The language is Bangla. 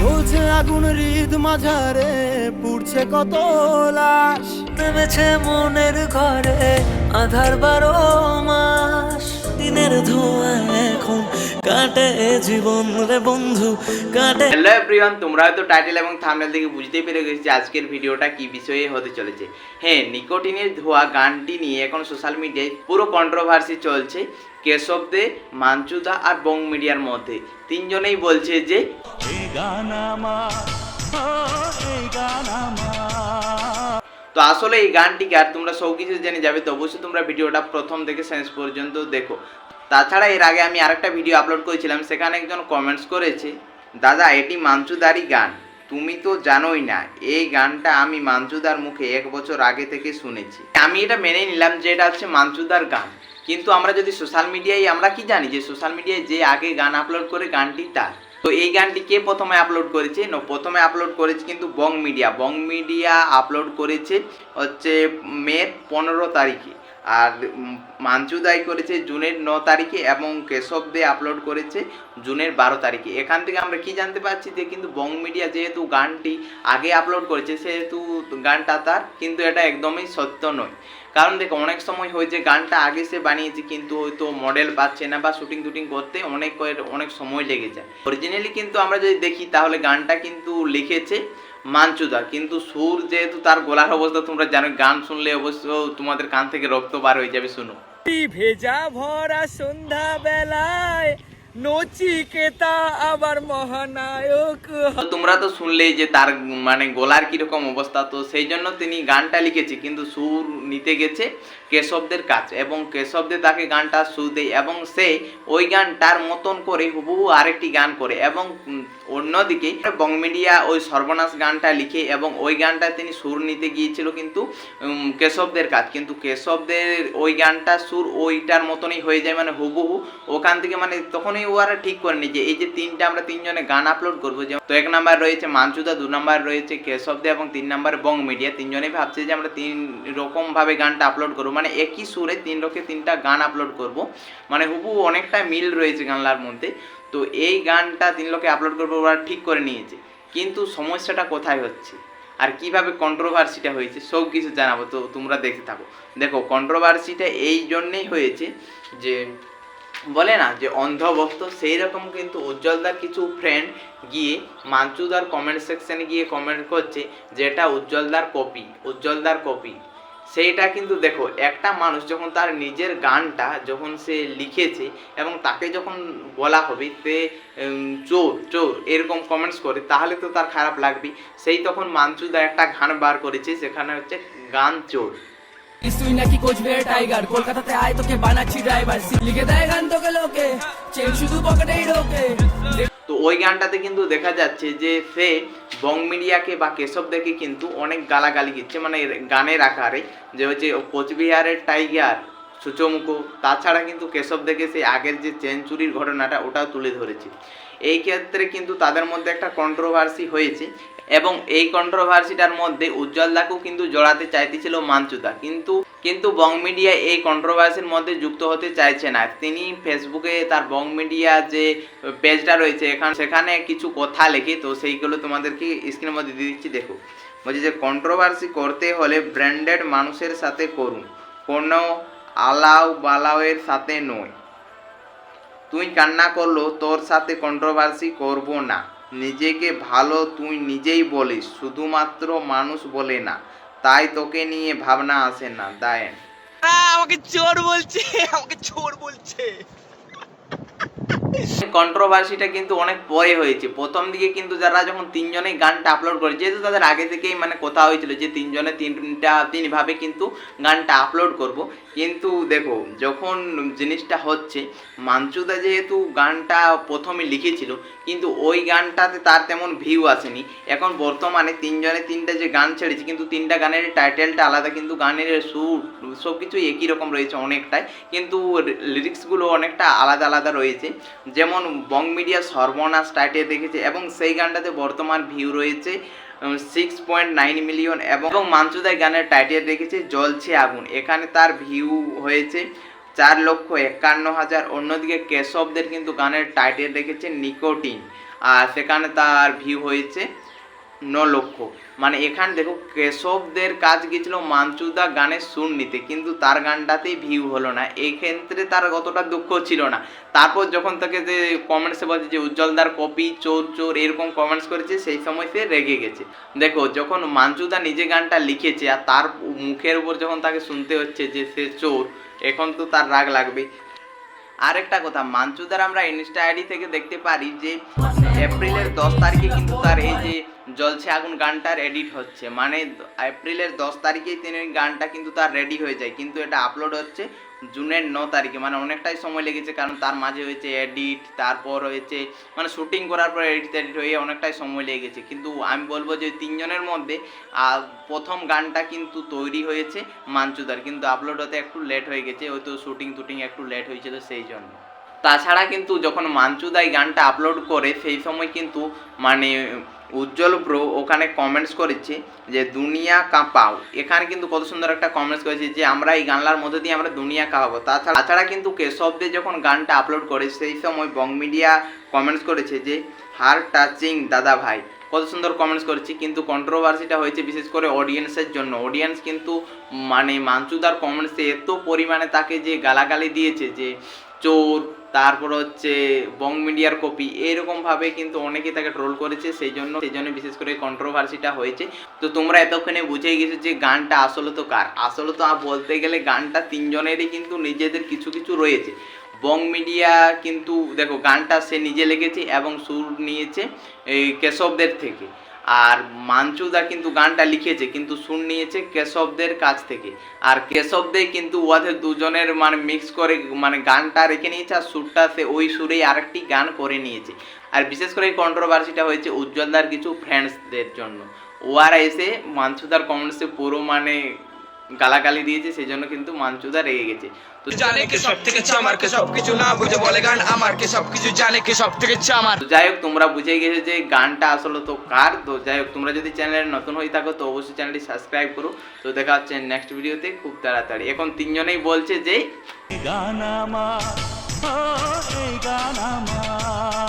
চলছে আগুন হৃদ মাঝারে, পুড়ছে কত লাশ। নেমেছে মনের ঘরে, আধার বারো মাস। দিনের ধোঁয়া এখন কাটে জীবন রে বন্ধু, কাটে। হ্যালো এভরিওয়ান তোমরা হয়তো টাইটেল এবং থাম্বনেল থেকে বুঝতেই পেরে গেছো আজকের ভিডিওটা কি বিষয়ে হতে চলেছে। হ্যাঁ নিকোটিনের ধোয়া, গানটি নিয়ে এখন সোশ্যাল মিডিয়ায় পুরো কন্ট্রোভার্সি চলছে কেশব দে, মাঞ্চুদা আর বং মিডিয়ার মধ্যে। তিনজনেই বলছে যে তো আসলে এই গানটিকে আর তোমরা সব কিছু জেনে যাবে, তো অবশ্যই তোমরা ভিডিওটা প্রথম থেকে শেষ পর্যন্ত দেখো। তাছাড়া এর আগে আমি আরেকটা ভিডিও আপলোড করেছিলাম, সেখানে একজন কমেন্টস করেছে, দাদা, এটি মাঞ্চুদারি গান। তুমি তো জানোই না, এই গানটা আমি মাঞ্চুদার মুখে এক বছর আগে থেকে শুনেছি। আমি এটা মেনে নিলাম যে এটা হচ্ছে মাঞ্চুদার গান। কিন্তু আমরা যদি সোশ্যাল মিডিয়ায় আমরা কি জানি যে সোশ্যাল মিডিয়ায় যে আগে গান আপলোড করে গানটি তার? তো এই গানটি কে প্রথমে আপলোড করেছে? না প্রথমে আপলোড করেছে কিন্তু Bong Media Bong Media upload করেছে হচ্ছে মের পনেরো তারিখে। আর মাঞ্চুদাই করেছে জুনের ন তারিখে এবং কেশব দে আপলোড করেছে জুনের বারো তারিখে। এখান থেকে আমরা কি জানতে পারছি যে কিন্তু বং মিডিয়া যেহেতু গানটি আগে আপলোড করেছে, সেহেতু গানটা তার, কিন্তু এটা একদমই সত্য নয়। কারণ দেখো, অনেক সময় হয়েছে গানটা আগে সে বানিয়েছে, কিন্তু হয়তো মডেল পাচ্ছে না বা শুটিং টুটিং করতে অনেক অনেক সময় লেগে যায়। অরিজিনালি কিন্তু আমরা যদি দেখি, তাহলে গানটা কিন্তু লিখেছে মাঞ্চুদা কিন্তু সুর যেহেতু তার গলার অবস্থা, তোমরা জানো, গান শুনলে অবশ্য তোমাদের কান থেকে রক্ত বার হয়ে যাবে, শুনো। ভেজা ভরা সন্ধ্যা বেলায় নচিকেতা আবার মহানায়ক। তোমরা তো শুনলেই যে তার মানে গলার কীরকম অবস্থা। তো সেই জন্য তিনি গানটা লিখেছে, কিন্তু সুর নিতে গেছে কেশবদের কাছে এবং কেশবদের তাকে গানটা সুর দেয় এবং সে ওই গানটার মতন করে হুবহু আরেকটি গান করে এবং অন্যদিকে বং মিডিয়া ওই সর্বনাশ গানটা লিখে এবং ওই গানটা তিনি সুর নিতে গিয়েছিল কিন্তু কেশবদের কাজ কিন্তু কেশবদের ওই গানটা সুর ওইটার মতনই হয়ে যায় মানে হুবহু ওখান থেকে মানে তখনই ওরা ঠিক করেনি যে এই যে তিনটা আমরা তিনজনে গান আপলোড করব, যেমন তো এক নাম্বার রয়েছে মাঞ্চুদা দু নাম্বার রয়েছে কেশবদে এবং তিন নাম্বার বং মিডিয়া তিনজনেই ভাবছে যে আমরা তিন রকমভাবে গানটা আপলোড করব মানে একই সুরে তিন রকে তিনটা গান আপলোড করব। মানে হুবু অনেকটা মিল রয়েছে গানলার মধ্যে। তো এই গানটা তিন লোকে আপলোড করব ওরা ঠিক করে নিয়েছে। কিন্তু সমস্যাটা কোথায় হচ্ছে? আর কীভাবে কন্ট্রোভার্সিটা হয়েছে? সব কিছু জানাব, তো তোমরা দেখতে থাকো। দেখো কন্ট্রোভার্সিটা এই জন্যেই হয়েছে যে বলে না যে অন্ধভক্ত সেই রকম কিন্তু উজ্জ্বলদার কিছু ফ্রেন্ড গিয়ে মাঞ্চুদার কমেন্ট সেকশনে গিয়ে কমেন্ট করছে যে এটা উজ্জ্বলদার কপি উজ্জ্বলদার কপি সেইটা কিন্তু দেখো, একটা মানুষ যখন তার নিজের গানটা যখন সে লিখেছে এবং তাকে যখন বলা হবে তে চোর চোর, এরকম কমেন্টস করে, তাহলে তো তার খারাপ লাগবে সেই তখন মাঞ্চুদা একটা গান বার করেছে, সেখানে হচ্ছে গান চোর। তুই নাকি টাইগার? কলকাতাতে আয়, তোকে বানাচ্ছি ড্রাইভার লিখে দেয় গান তোকে লোকে চেন শুধু পকেটেই ঢোকে। তো ওই গানটাতে কিন্তু দেখা যাচ্ছে যে সে বং মিডিয়াকে বা কেশবদেরকে কিন্তু অনেক গালাগালি দিচ্ছে মানে গানের আকারে যে হচ্ছে কোচবিহারের টাইগার সূচমুখো তাছাড়া কিন্তু কেশব দেখে সেই আগের যে চেন চুরির ঘটনাটা, ওটাও তুলে ধরেছে। এই ক্ষেত্রে কিন্তু তাদের মধ্যে একটা কন্ট্রোভার্সি হয়েছে এবং এই কন্ট্রোভার্সিটার মধ্যে উজ্জ্বল উজ্জ্বলদাকেও কিন্তু জড়াতে চাইতেছিল মানচুদা কিন্তু কিন্তু বং মিডিয়া এই কন্ট্রোভার্সির মধ্যে যুক্ত হতে চাইছে না। তিনি ফেসবুকে তার বং মিডিয়া যে পেজটা রয়েছে এখানে সেখানে কিছু কথা লেখে, তো সেইগুলো তোমাদেরকে স্ক্রিনের মধ্যে দিয়ে দিচ্ছি, দেখো। বলছি যে কন্ট্রোভার্সি করতে হলে ব্র্যান্ডেড মানুষের সাথে করুন। কোনো আলাউ বালাওয়ের সাথে নয়। তুই কান্না করল তোর সাথে কন্ট্রোভার্সি করব না। নিজেকে ভালো তুই নিজেই বলিস, শুধুমাত্র মানুষ বলে না। তাই তোকে নিয়ে ভাবনা আসে না, দায়েন। আমাকে চোর বলছে, আমাকে চোর বলছে। কন্ট্রোভার্সিটা কিন্তু অনেক পরে হয়েছে। প্রথম দিকে কিন্তু যারা যখন তিনজনেই গানটা আপলোড করে, যেহেতু তাদের আগে থেকেই মানে কথা হয়েছিল যে তিনজনে তিনটা তিনভাবে কিন্তু গানটা আপলোড করব। কিন্তু দেখো, যখন জিনিসটা হচ্ছে মাঞ্চুদা যেহেতু গানটা প্রথমে লিখেছিল, কিন্তু ওই গানটাতে তার তেমন ভিউ আসেনি। এখন বর্তমানে তিনজনে তিনটা যে গান ছেড়েছে, কিন্তু তিনটা গানের টাইটেলটা আলাদা, কিন্তু গানের সুর সব কিছুই একই রকম রয়েছে অনেকটাই। কিন্তু লিরিক্সগুলো অনেকটা আলাদা আলাদা রয়েছে। যেমন বং মিডিয়া সর্বনাশ টাইটেল দেখেছে এবং সেই গানটাতে বর্তমান ভিউ রয়েছে সিক্স পয়েন্ট নাইন মিলিয়ন এবং মাঞ্চুদাই গানের টাইটেল রেখেছে জলছে আগুন। এখানে তার ভিউ হয়েছে চার লক্ষ একান্ন হাজার। অন্যদিকে কেশবদের কিন্তু গানের টাইটেল রেখেছে নিকোটিন। আর সেখানে তার ভিউ হয়েছে ন লক্ষ মানে এখানে দেখো কেশবদের কাজ গেছিল মাঞ্চুদা গানের সুর নিতে। কিন্তু তার গানটাতেই ভিউ হলো না। এই ক্ষেত্রে তার অতটা দুঃখ ছিল না। তারপর যখন তাকে যে কমেন্টসে বলছে যে উজ্জ্বলদার কপি, চোর চোর, এরকম কমেন্টস করেছে, সেই সময় সে রেগে গেছে। দেখো, যখন মাঞ্চুদা নিজে গানটা লিখেছে আর তার মুখের উপর যখন তাকে শুনতে হচ্ছে যে সে চোর, এখন তো তার রাগ লাগবে। আরেকটা কথা মাঞ্চুদার আমরা ইনস্টা আইডি থেকে দেখতে পারি যে এপ্রিলের দশ তারিখে কিন্তু তার এই যে জলছে আগুন গানটার এডিট হচ্ছে। মানে এপ্রিলের দশ তারিখেই তিনি গানটা কিন্তু তার রেডি হয়ে যায়। কিন্তু এটা আপলোড হচ্ছে জুনের ন তারিখে। মানে অনেকটাই সময় লেগেছে, কারণ তার মাঝে হয়েছে এডিট তারপর হয়েছে মানে শুটিং করার পর এডিট এডিট হয়ে অনেকটাই সময় লেগেছে। কিন্তু আমি বলব যে তিনজনের মধ্যে প্রথম গানটা কিন্তু তৈরি হয়েছে মাঞ্চুদার কিন্তু আপলোড হতে একটু লেট হয়ে গেছে, হয়তো শুটিং টুটিং একটু লেট হয়েছিল সেই জন্য। তাছাড়া কিন্তু যখন মাঞ্চুদাই গানটা আপলোড করে, সেই সময় কিন্তু মানে উজ্জ্বল ব্রো, ওখানে কমেন্টস করেছে যে, দুনিয়া কাঁপাও এখানে কিন্তু কত সুন্দর একটা কমেন্টস করেছে যে, আমরা এই গানলার মধ্যে দিয়ে আমরা দুনিয়া কাঁপাবো তাছাড়া তাছাড়া কিন্তু কেশবদের যখন গানটা আপলোড করে, সেই সময় বং মিডিয়া কমেন্টস করেছে যে হার টাচিং দাদা ভাই। কত সুন্দর কমেন্টস করেছি। কিন্তু কন্ট্রোভার্সিটা হয়েছে বিশেষ করে অডিয়েন্সের জন্য। অডিয়েন্স কিন্তু মানে মাঞ্চুদার কমেন্টসে এত পরিমাণে তাকে যে গালাগালি দিয়েছে যে চোর, তারপর হচ্ছে বং মিডিয়ার কপি এরকমভাবে কিন্তু অনেকেই তাকে ট্রোল করেছে সেই জন্য সেই জন্য বিশেষ করে কন্ট্রোভার্সিটা হয়েছে। তো তোমরা এতক্ষণে বুঝেই গেছো যে গানটা আসলে তো কার? আসলে তো আর বলতে গেলে গানটা তিনজনেরই কিন্তু নিজেদের কিছু কিছু রয়েছে। বং মিডিয়া কিন্তু, দেখো, গানটা সে নিজে লেগেছে এবং সুর নিয়েছে, এই কেশবদের থেকে। আর মাঞ্চুদা কিন্তু গানটা লিখেছে, কিন্তু সুর নিয়েছে কেশবদের কাছ থেকে। আর কেশবদের কিন্তু ওদের দুজনের মানে মিক্স করে মানে গানটা রেখে নিয়েছে, আর সুরটা সে ওই সুরেই আরেকটি গান করে নিয়েছে। আর বিশেষ করে এই কন্ট্রোভার্সিটা হয়েছে উজ্জ্বলদার কিছু ফ্রেন্ডসদের জন্য। ওরা এসে মাঞ্চুদার কমেন্টসে পুরো মানে গালাগালি দিয়েছে সেই জন্য কিন্তু মানচুদা রেগে গেছে। তো জানে কে সব থেকে চামার কে সব কিছু না বুঝে বলে গান আমার কে সব কিছু জানে কে সব থেকে চামার তো যাই হোক তোমরা বুঝে গেছো যে গানটা আসলে তো কার তো যাই হোক তোমরা যদি চ্যানেলে নতুন হয়ে থাকো তো অবশ্যই চ্যানেলটি সাবস্ক্রাইব করো। তো দেখা হচ্ছে নেক্সট ভিডিওতে খুব তাড়াতাড়ি। এখন তিনজনেই বলছে যে গান আমার এই গান আমার।